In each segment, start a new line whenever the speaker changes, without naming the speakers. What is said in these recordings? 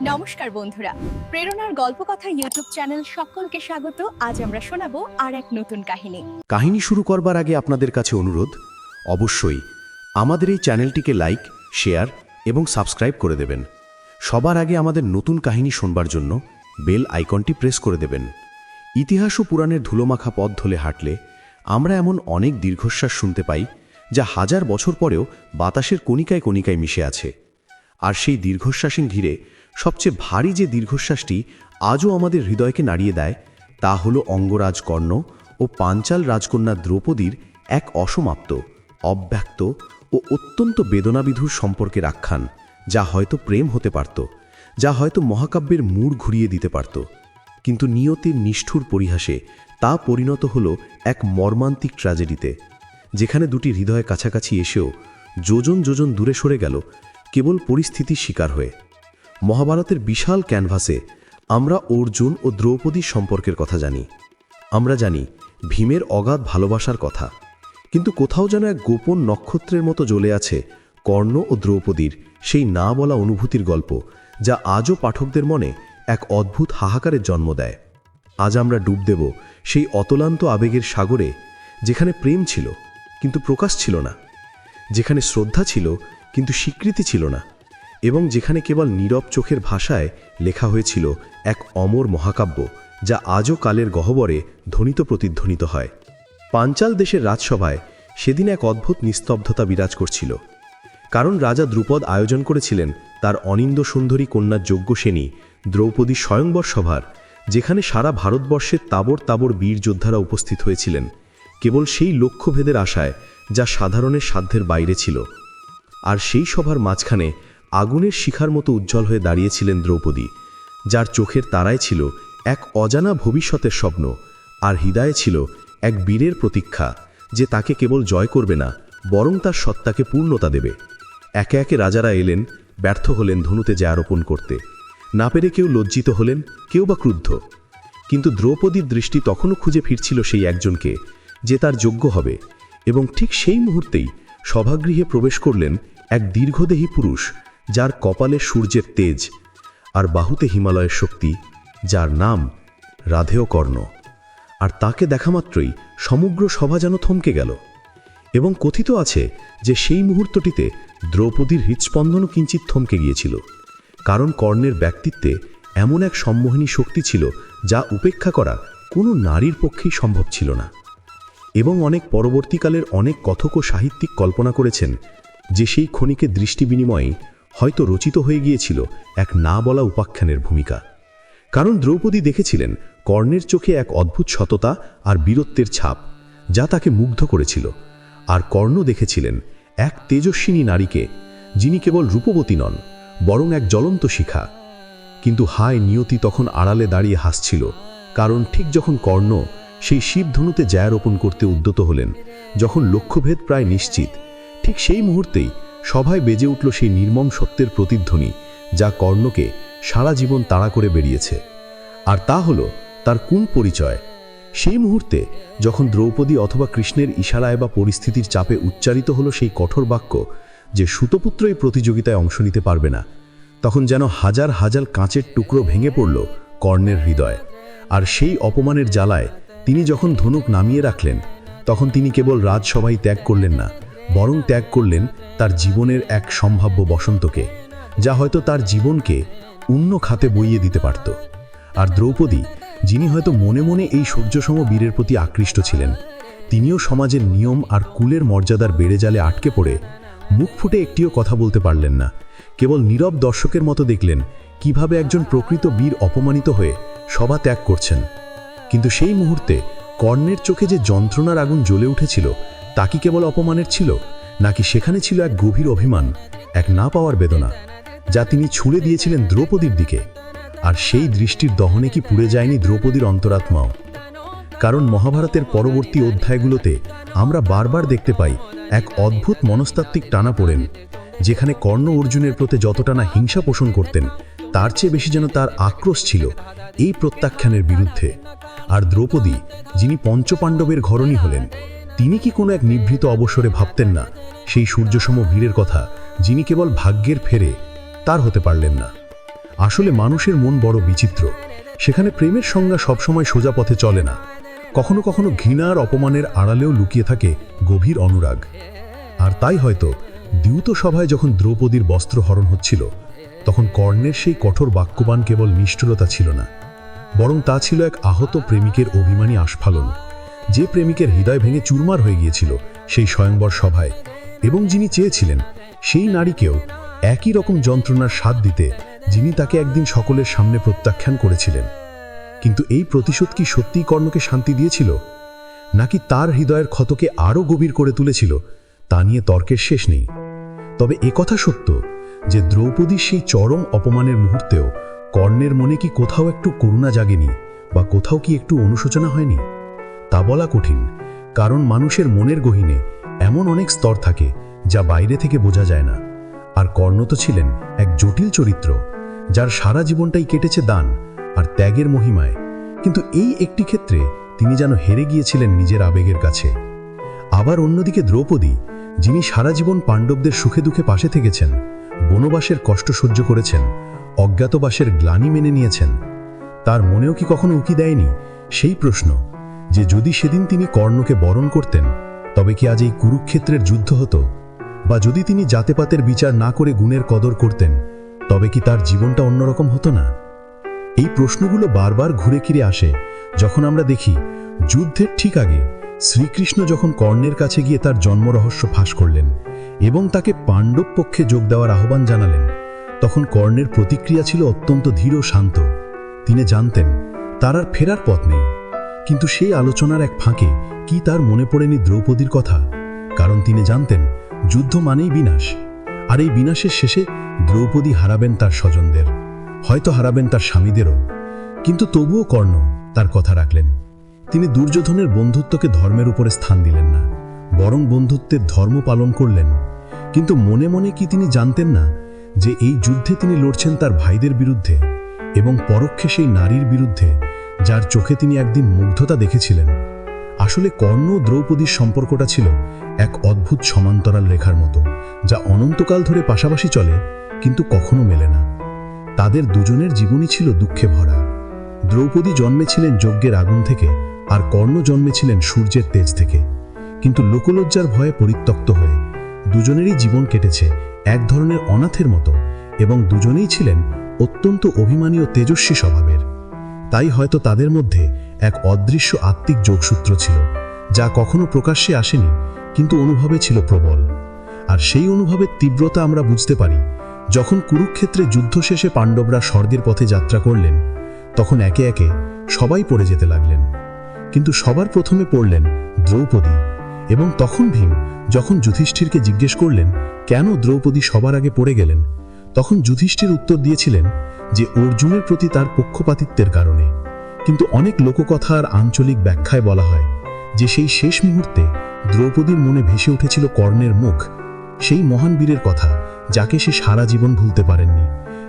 নমস্কার বন্ধুরা। প্রেরণার গল্পকথা ইউটিউব চ্যানেল সকলকে স্বাগত। আজ আমরা শোনাবো আর এক নতুন কাহিনী।
কাহিনী শুরু করবার আগে আপনাদের কাছে অনুরোধ, অবশ্যই আমাদের এই চ্যানেলটিকে লাইক, শেয়ার এবং সাবস্ক্রাইব করে দেবেন। সবার আগে আমাদের নতুন কাহিনী শোনবার জন্য বেল আইকনটি প্রেস করে দেবেন। ইতিহাস ও পুরাণের ধুলোমাখা পথ ধলে হাঁটলে আমরা এমন অনেক দীর্ঘশ্বাস শুনতে পাই, যা হাজার বছর পরেও বাতাসের কণিকায় কণিকায় মিশে আছে। আর সেই দীর্ঘশ্বাসীন ঘিরে সবচেয়ে ভারী যে দীর্ঘশ্বাসটি আজও আমাদের হৃদয়কে নাড়িয়ে দেয়, তা হল অঙ্গরাজ কর্ণ ও পাঞ্চাল রাজকন্যা দ্রৌপদীর এক অসমাপ্ত, অব্যক্ত ও অত্যন্ত বেদনাবিধুর সম্পর্কের আখ্যান, যা হয়তো প্রেম হতে পারত, যা হয়তো মহাকাব্যের মূর ঘুরিয়ে দিতে পারত। কিন্তু নিয়তির নিষ্ঠুর পরিহাসে তা পরিণত হল এক মর্মান্তিক ট্র্যাজেডিতে, যেখানে দুটি হৃদয় কাছাকাছি এসেও যোজন যোজন দূরে সরে গেল, কেবল পরিস্থিতির শিকার হয়ে। মহাভারতের বিশাল ক্যানভাসে আমরা অর্জুন ও দ্রৌপদীর সম্পর্কের কথা জানি। আমরা জানি ভীমের অগাধ ভালোবাসার কথা। কিন্তু কোথাও যেন এক গোপন নক্ষত্রের মতো জ্বলে আছে কর্ণ ও দ্রৌপদীর সেই না বলা অনুভূতির গল্প, যা আজও পাঠকদের মনে এক অদ্ভুত হাহাকারের জন্ম দেয়। আজ আমরা ডুব দেব সেই অতলান্ত আবেগের সাগরে, যেখানে প্রেম ছিল, কিন্তু প্রকাশ ছিল না। যেখানে শ্রদ্ধা ছিল, কিন্তু স্বীকৃতি ছিল না। এবং যেখানে কেবল নীরব চোখের ভাষায় লেখা হয়েছিল এক অমর মহাকাব্য, যা আজও কালের গহ্বরে ধ্বনিত প্রতিধ্বনিত হয়। পাঞ্চাল দেশের রাজসভায় সেদিন এক অদ্ভুত নিস্তব্ধতা বিরাজ করছিল। কারণ রাজা দ্রুপদ আয়োজন করেছিলেন তার অনিন্দ সুন্দরী কন্যার যোগ্য সেনী দ্রৌপদী স্বয়ংবর সভার, যেখানে সারা ভারতবর্ষের তাবর তাবর বীর যোদ্ধারা উপস্থিত হয়েছিলেন, কেবল সেই লক্ষ্যভেদের আশায় যা সাধারণের সাধ্যের বাইরে ছিল। আর সেই সভার মাঝখানে আগুনের শিখার মতো উজ্জ্বল হয়ে দাঁড়িয়েছিলেন দ্রৌপদী, যার চোখের তারায় ছিল এক অজানা ভবিষ্যতের স্বপ্ন, আর হৃদয়ে ছিল এক বীরের প্রতীক্ষা যে তাকে কেবল জয় করবে না, বরং তার সত্তাকে পূর্ণতা দেবে। একে একে রাজারা এলেন, ব্যর্থ হলেন ধনুতে যে আরোপণ করতে। না পেরে কেউ লজ্জিত হলেন, কেউ বা ক্রুদ্ধ। কিন্তু দ্রৌপদীর দৃষ্টি তখনও খুঁজে ফিরছিল সেই একজনকে, যে তার যোগ্য হবে, এবং ঠিক সেই মুহূর্তেই সভাগৃহে প্রবেশ করলেন এক দীর্ঘদেহী পুরুষ যার কপালে সূর্যের তেজ আর বাহুতে হিমালয়ের শক্তি, যার নাম রাধেয় কর্ণ আর তাকে দেখা মাত্রই সমগ্র সভা যেন থমকে গেল এবং কথিত আছে যে সেই মুহূর্তটিতে দ্রৌপদীর হৃৎস্পন্দনও কিঞ্চিত থমকে গিয়েছিল, কারণ কর্ণের ব্যক্তিত্বে এমন এক সম্মোহিনী শক্তি ছিল যা উপেক্ষা করা কোনো নারীর পক্ষেই সম্ভব ছিল না। এবং অনেক পরবর্তীকালের অনেক কথক ও সাহিত্যিক কল্পনা করেছেন যে সেই ক্ষণিকের দৃষ্টি বিনিময়ে হয়তো রচিত হয়ে গিয়েছিল এক না বলা উপাখ্যানের ভূমিকা। কারণ দ্রৌপদী দেখেছিলেন কর্ণের চোখে এক অদ্ভুত সততা আর বীরত্বের ছাপ, যা তাকে মুগ্ধ করেছিল। আর কর্ণ দেখেছিলেন এক তেজস্বিনী নারীকে, যিনি কেবল রূপবতী নন, বরং এক জ্বলন্ত শিখা। কিন্তু হায় নিয়তি তখন আড়ালে দাঁড়িয়ে হাসছিল, কারণ ঠিক যখন কর্ণ সেই শিবধনুতে জায়ারোপণ করতে উদ্যত হলেন, যখন লক্ষ্যভেদ প্রায় নিশ্চিত, ঠিক সেই মুহূর্তেই সভায় বেজে উঠল সেই নির্মম সত্যের প্রতিধ্বনি, যা কর্ণকে সারা জীবন তাড়া করে বেরিয়েছে। আর তা হল তার কোন পরিচয়? সেই মুহূর্তে যখন দ্রৌপদী অথবা কৃষ্ণের ইশারায় বা পরিস্থিতির চাপে উচ্চারিত হলো সেই কঠোর বাক্য যে সুতপুত্র এই প্রতিযোগিতায় অংশ নিতে পারবে না, তখন যেন হাজার হাজার কাঁচের টুকরো ভেঙে পড়ল কর্ণের হৃদয়। আর সেই অপমানের জ্বালায় তিনি যখন ধনুক নামিয়ে রাখলেন, তখন তিনি কেবল রাজসভাই ত্যাগ করলেন না বরং ত্যাগ করলেন তার জীবনের এক সম্ভাব্য বসন্তকে, যা হয়তো তার জীবনকে অন্য খাতে বইয়ে দিতে পারত। আর দ্রৌপদী, যিনি হয়তো মনে মনে এই সূর্যসম বীরের প্রতি আকৃষ্ট ছিলেন, তিনিও সমাজের নিয়ম আর কুলের মর্যাদার বেড়ে জালে আটকে পড়ে মুখ ফুটে একটিও কথা বলতে পারলেন না। কেবল নীরব দর্শকের মতো দেখলেন কীভাবে একজন প্রকৃত বীর অপমানিত হয়ে সভা ত্যাগ করছেন। কিন্তু সেই মুহূর্তে কর্ণের চোখে যে যন্ত্রণার আগুন জ্বলে উঠেছিল তা কি কেবল অপমানের ছিল, নাকি সেখানে ছিল এক গভীর অভিমান, এক না পাওয়ার বেদনা, যা তিনি ছুড়ে দিয়েছিলেন দ্রৌপদীর দিকে? আর সেই দৃষ্টির দহনে কি পুড়ে যায়নি দ্রৌপদীর অন্তরাত্মাও? কারণ মহাভারতের পরবর্তী অধ্যায়গুলোতে আমরা বারবার দেখতে পাই এক অদ্ভুত মনস্তাত্ত্বিক টানা পড়েন, যেখানে কর্ণ অর্জুনের প্রতি যতটা না হিংসা পোষণ করতেন, তার চেয়ে বেশি যেন তার আক্রোশ ছিল এই প্রত্যাখ্যানের বিরুদ্ধে। আর দ্রৌপদী, যিনি পঞ্চপাণ্ডবের ঘরণী হলেন তিনি কি কোনো এক নিভৃত অবসরে ভাবতেন না? সেই সূর্যসম বীরের কথা, যিনি কেবল ভাগ্যের ফেরে, তার হতে পারলেন না। আসলে মানুষের মন বড় বিচিত্র। সেখানে প্রেমের সংজ্ঞা সবসময় সোজা পথে চলে না। কখনো কখনো ঘৃণা আর অপমানের আড়ালেও লুকিয়ে থাকে গভীর অনুরাগ। আর তাই হয়তো দ্যুত সভায় যখন দ্রৌপদীর বস্ত্র হরণ হচ্ছিল, তখন কর্ণের সেই কঠোর বাক্যবান কেবল নিষ্ঠুরতা ছিল না, বরং তা ছিল এক আহত প্রেমিকের অভিমানী আস্ফালন। যে প্রেমিকের হৃদয় ভেঙে চুরমার হয়ে গিয়েছিল সেই স্বয়ংবর সভায়, এবং যিনি চেয়েছিলেন সেই নারীকেও একই রকম যন্ত্রণার স্বাদ দিতে যিনি তাকে একদিন সকলের সামনে প্রত্যাখ্যান করেছিলেন। কিন্তু এই প্রতিশোধ কি সত্যিই কর্ণকে শান্তি দিয়েছিল? নাকি তার হৃদয়ের ক্ষতকে আরও গভীর করে তুলেছিল, তা নিয়ে তর্কের শেষ নেই। তবে একথা সত্য যে দ্রৌপদীর সেই চরম অপমানের মুহূর্তেও কর্ণের মনে কি কোথাও একটু করুণা জাগেনি বা কোথাও কি একটু অনুশোচনা হয়নি? তা বলা কঠিন, কারণ মানুষের মনের গহীনে এমন অনেক স্তর থাকে যা বাইরে থেকে বোঝা যায় না। আর কর্ণ তো ছিলেন এক জটিল চরিত্র, যার সারা জীবনটাই কেটেছে দান আর ত্যাগের মহিমায়। কিন্তু এই একটি ক্ষেত্রে তিনি যেন হেরে গিয়েছিলেন নিজের আবেগের কাছে। আবার অন্যদিকে দ্রৌপদী, যিনি সারা জীবন পাণ্ডবদের সুখে দুঃখে পাশে থেকেছেন, বনবাসের কষ্ট সহ্য করেছেন, অজ্ঞাতবাসের গ্লানি মেনে নিয়েছেন, তার মনেও কি কখনো উকি দেয়নি? সেই প্রশ্ন। যে যদি সেদিন তিনি কর্ণকে বরণ করতেন, তবে কি আজ এই কুরুক্ষেত্রের যুদ্ধ হতো? বা যদি তিনি জাতেপাতের বিচার না করে গুণের কদর করতেন, তবে কি তার জীবনটা অন্যরকম হতো না? এই প্রশ্নগুলো বারবার ঘুরে ফিরে আসে যখন আমরা দেখি, যুদ্ধের ঠিক আগে শ্রীকৃষ্ণ যখন কর্ণের কাছে গিয়ে তার জন্মরহস্য ফাঁস করলেন এবং তাকে পাণ্ডব পক্ষে যোগ দেওয়ার আহ্বান জানালেন, তখন কর্ণের প্রতিক্রিয়া ছিল অত্যন্ত ধীর শান্ত। তিনি জানতেন, তার আর ফেরার পথ নেই। কিন্তু সেই আলোচনার এক ফাঁকে কি তার মনে পড়েনি দ্রৌপদীর কথা? কারণ তিনি জানতেন, যুদ্ধ মানেই বিনাশ। আর এই বিনাশের শেষে দ্রৌপদী হারাবেন তার স্বজনদের, হয়তো হারাবেন তার স্বামীদেরও। কিন্তু তবুও কর্ণ তার কথা রাখলেন। তিনি দুর্যোধনের বন্ধুত্বকে ধর্মের উপরে স্থান দিলেন না, বরং বন্ধুত্বের ধর্ম পালন করলেন। কিন্তু মনে মনে কি তিনি জানতেন না যে এই যুদ্ধে তিনি লড়ছেন তার ভাইদের বিরুদ্ধে এবং পরোক্ষে সেই নারীর বিরুদ্ধে যার চোখে তিনি একদিন মুগ্ধতা দেখেছিলেন। আসলে কর্ণ দ্রৌপদীর সম্পর্কটা ছিল এক অদ্ভুত সমান্তরাল রেখার মতো, যা অনন্তকাল ধরে পাশাপাশি চলে, কিন্তু কখনো মেলে না। তাদের দুজনের জীবনই ছিল দুঃখে ভরা। দ্রৌপদী জন্মেছিলেন যজ্ঞের আগুন থেকে, আর কর্ণ জন্মেছিলেন সূর্যের তেজ থেকে। কিন্তু লোকলজ্জার ভয়ে পরিত্যক্ত হয়ে, দুজনেরই জীবন কেটেছে এক ধরনের অনাথের মতো এবং দুজনেই ছিলেন অত্যন্ত অভিমানী ও তেজস্বী স্বভাবের। তাই হয়তো তাদের মধ্যে এক অদৃশ্য আত্মিক যোগসূত্র ছিল, যা কখনো প্রকাশ্যে আসেনি, কিন্তু অনুভবে ছিল প্রবল। আর সেই অনুভবের তীব্রতা আমরা বুঝতে পারি, যখন কুরুক্ষেত্রে যুদ্ধ শেষে পাণ্ডবরা স্বর্গের পথে যাত্রা করলেন, তখন একে একে সবাই পড়ে যেতে লাগলেন। কিন্তু সবার প্রথমে পড়লেন দ্রৌপদী, এবং তখন ভীম যখন যুধিষ্ঠিরকে জিজ্ঞেস করলেন, কেন দ্রৌপদী সবার আগে পড়ে গেলেন? তখন যুধিষ্ঠির উত্তর দিয়েছিলেন যে অর্জুনের প্রতি তার পক্ষপাতিত্বের কারণে। কিন্তু অনেক লোককথা আর আঞ্চলিক ব্যাখ্যায় বলা হয় যে সেই শেষ মুহূর্তে দ্রৌপদীর মনে ভেসে উঠেছিল কর্ণের মুখ, সেই মহান বীরের কথা যাকে সে সারা জীবন ভুলতে পারেননি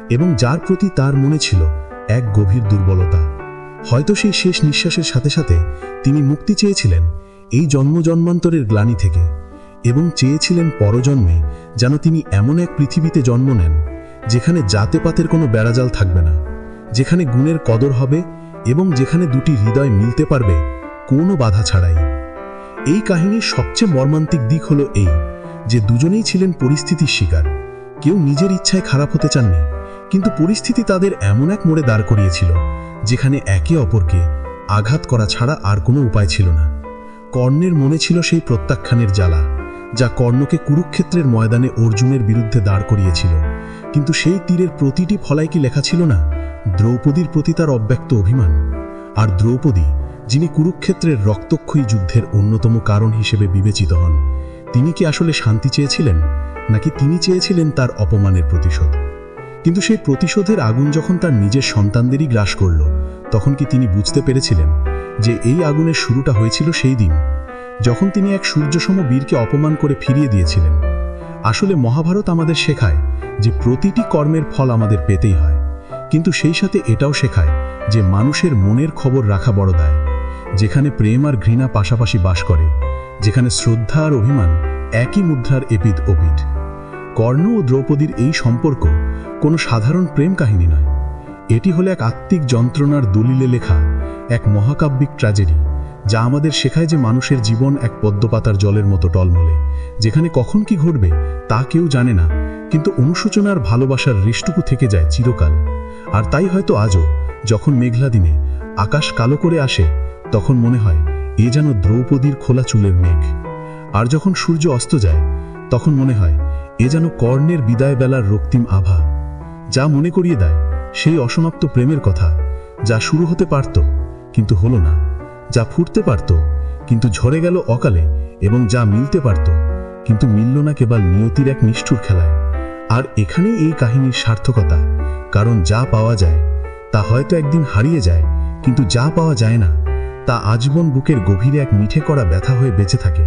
এবং যার প্রতি তার মনে ছিল এক গভীর দুর্বলতা। হয়তো সেই শেষ নিঃশ্বাসের সাথে সাথে তিনি মুক্তি চেয়েছিলেন এই জন্ম জন্মান্তরের গ্লানি থেকে এবং চেয়েছিলেন পরজন্মে যেন তিনি এমন এক পৃথিবীতে জন্ম নেন যেখানে জাতেপাতের কোনো বেড়াজাল থাকবে না, যেখানে গুণের কদর হবে এবং যেখানে দুটি হৃদয় মিলতে পারবে, কোনো বাধা ছাড়াই। এই কাহিনীর সবচেয়ে মর্মান্তিক দিক হলো এই, যে দুজনেই ছিলেন পরিস্থিতির শিকার। কেউ নিজের ইচ্ছায় খারাপ হতে চাননি, কিন্তু পরিস্থিতি তাদের এমন এক মোড়ে দাঁড় করিয়েছিল, যেখানে একে অপরকে আঘাত করা ছাড়া আর কোনো উপায় ছিল না। কর্ণের মনে ছিল সেই প্রত্যাখ্যানের জ্বালা। যা কর্ণকে কুরুক্ষেত্রের ময়দানে অর্জুনের বিরুদ্ধে দাঁড় করিয়েছিল। কিন্তু সেই তীরের প্রতিটি ফলায় কি লেখা ছিল না? দ্রৌপদীর প্রতি তার অব্যক্ত অভিমান। আর দ্রৌপদী, যিনি কুরুক্ষেত্রের রক্তক্ষয়ী যুদ্ধের অন্যতম কারণ হিসেবে বিবেচিত হন, তিনি কি আসলে শান্তি চেয়েছিলেন? নাকি তিনি চেয়েছিলেন তার অপমানের প্রতিশোধ? কিন্তু সেই প্রতিশোধের আগুন যখন তার নিজের সন্তানদেরই গ্রাস করল, তখন কি তিনি বুঝতে পেরেছিলেন যে এই আগুনের শুরুটা হয়েছিল সেই দিন? যখন তিনি এক সূর্যসম বীরকে অপমান করে ফিরিয়ে দিয়েছিলেন। আসলে মহাভারত আমাদের শেখায় যে প্রতিটি কর্মের ফল আমাদের পেতেই হয়। কিন্তু সেই সাথে এটাও শেখায় যে মানুষের মনের খবর রাখা বড় দায়। যেখানে প্রেম আর ঘৃণা পাশাপাশি বাস করে, যেখানে শ্রদ্ধা আর অভিমান একই মুদ্রার এপিদ ওপিঠ। কর্ণ ও দ্রৌপদীর এই সম্পর্ক কোনো সাধারণ প্রেম কাহিনী নয়।
এটি হলো এক আত্মিক যন্ত্রণার দলিলে লেখা এক মহাকাব্যিক ট্র্যাজেডি যা আমাদের শেখায় যে মানুষের জীবন এক পদ্মপাতার জলের মতো টলমলে। যেখানে কখন কি ঘটবে, তা কেউ জানে না, কিন্তু অনুশোচনার ভালোবাসার রেশটুকু থেকে যায় চিরকাল। আর তাই হয়তো আজও, যখন মেঘলা দিনে আকাশ কালো করে আসে, তখন মনে হয়, এ যেন দ্রৌপদীর খোলা চুলের মেঘ। আর যখন সূর্য অস্ত যায়, তখন মনে হয়, এ যেন কর্ণের বিদায় বেলার রক্তিম আভা। যা মনে করিয়ে দেয়, সেই অসমাপ্ত প্রেমের কথা, যা শুরু হতে পারত, কিন্তু হলো না। যা ফুটতে পারত, কিন্তু ঝরে গেল অকালে এবং যা মিলতে পারত, কিন্তু মিলল না কেবল নিয়তির এক নিষ্ঠুর খেলায়। আর এখানেই এই কাহিনীর সার্থকতা, কারণ যা পাওয়া যায়, তা হয়তো একদিন হারিয়ে যায়, কিন্তু যা পাওয়া যায় না, তা আজীবন বুকের গভীরে এক মিঠে করা ব্যথা হয়ে বেঁচে থাকে।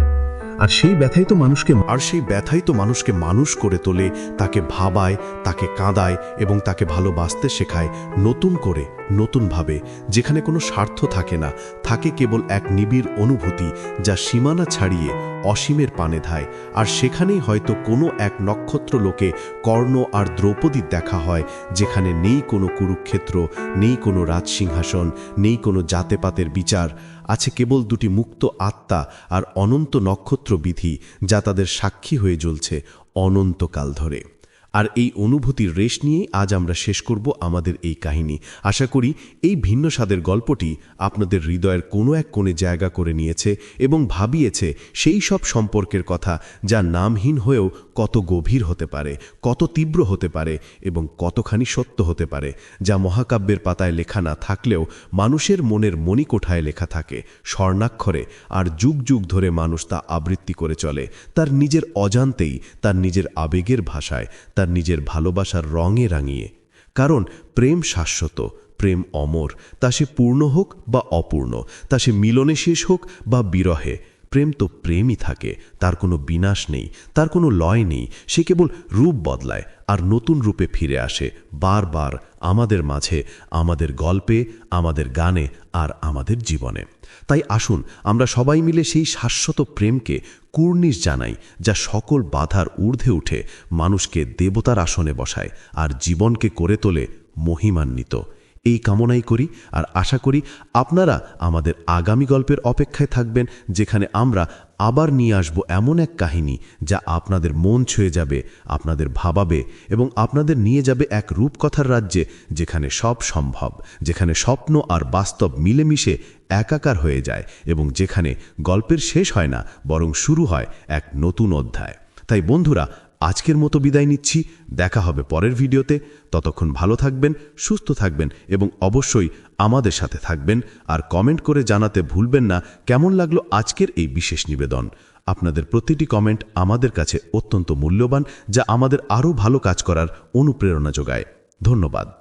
আর সেই ব্যথাই তো মানুষকে
আর সেই ব্যথাই তো মানুষকে মানুষ করে তোলে, তাকে ভাবায়, তাকে কাঁদায় এবং তাকে ভালোবাসতে শেখায়, নতুন করে, নতুনভাবে, যেখানে কোনো স্বার্থ থাকে না, থাকে কেবল এক নিবিড় অনুভূতি যা সীমানা ছাড়িয়ে অসীমের পানে ধায়। আর সেখানেই হয়তো কোনো এক নক্ষত্র লোকে কর্ণ আর দ্রৌপদীর দেখা হয়, যেখানে নেই কোনো কুরুক্ষেত্র, নেই কোনো রাজসিংহাসন, নেই কোনো জাতেপাতের বিচার আছে কেবল দুটি মুক্ত আত্মা আর অনন্ত নক্ষত্র বিধি যা তাদের সাক্ষী হয়ে জ্বলছে অনন্তকাল ধরে। আর এই অনুভূতির রেশ নিয়েই আজ আমরা শেষ করব আমাদের এই কাহিনী। আশা করি এই ভিন্ন স্বাদের গল্পটি আপনাদের হৃদয়ের কোনো এক কোণে জায়গা করে নিয়েছে এবং ভাবিয়েছে সেই সব সম্পর্কের কথা যা নামহীন হয়েও কত গভীর হতে পারে, কত তীব্র হতে পারে এবং কতখানি সত্য হতে পারে, যা মহাকাব্যের পাতায় লেখা না থাকলেও মানুষের মনের মণিকোঠায় লেখা থাকে, স্বর্ণাক্ষরে আর যুগ যুগ ধরে মানুষ তা আবৃত্তি করে চলে। তার নিজের অজান্তেই, তার নিজের আবেগের ভাষায়, তার নিজের ভালোবাসার রঙে রাঙিয়ে। কারণ প্রেম শাশ্বত, প্রেম অমর, তা সে পূর্ণ হোক বা অপূর্ণ, তা সে মিলনে শেষ হোক বা বিরহে প্রেম তো প্রেমই থাকে, তার কোনো বিনাশ নেই, তার কোনো লয় নেই, সে কেবল রূপ বদলায় আর নতুন রূপে ফিরে আসে, বারবার আমাদের মাঝে, আমাদের গল্পে, আমাদের গানে আর আমাদের জীবনে। তাই আসুন, আমরা সবাই মিলে সেই শাশ্বত প্রেমকে কুর্নিশ জানাই, যা সকল বাধার ঊর্ধ্বে উঠে মানুষকে দেবতার আসনে বসায় আর জীবনকে করে তোলে মহিমান্বিত। এই কামনাই করি আর আশা করি আপনারা আমাদের আগামী গল্পের অপেক্ষায় থাকবেন, যেখানে আমরা আবার নিয়ে আসব এমন এক কাহিনী যা আপনাদের মন ছুঁয়ে যাবে, আপনাদের ভাবাবে এবং আপনাদের নিয়ে যাবে এক রূপকথার রাজ্যে যেখানে সব সম্ভব, যেখানে স্বপ্ন আর বাস্তব মিলেমিশে একাকার হয়ে যায় এবং যেখানে গল্পের শেষ হয় না, বরং শুরু হয় এক নতুন অধ্যায়। তাই বন্ধুরা আজকের মতো বিদায় নিচ্ছি। দেখা হবে পরের ভিডিওতে। ততক্ষণ ভালো থাকবেন, সুস্থ থাকবেন এবং অবশ্যই আমাদের সাথে থাকবেন আর কমেন্ট করে জানাতে ভুলবেন না কেমন লাগল আজকের এই বিশেষ নিবেদন। আপনাদের প্রতিটি কমেন্ট আমাদের কাছে অত্যন্ত মূল্যবান, যা আমাদের আরও ভালো কাজ করার অনুপ্রেরণা যোগায়। ধন্যবাদ।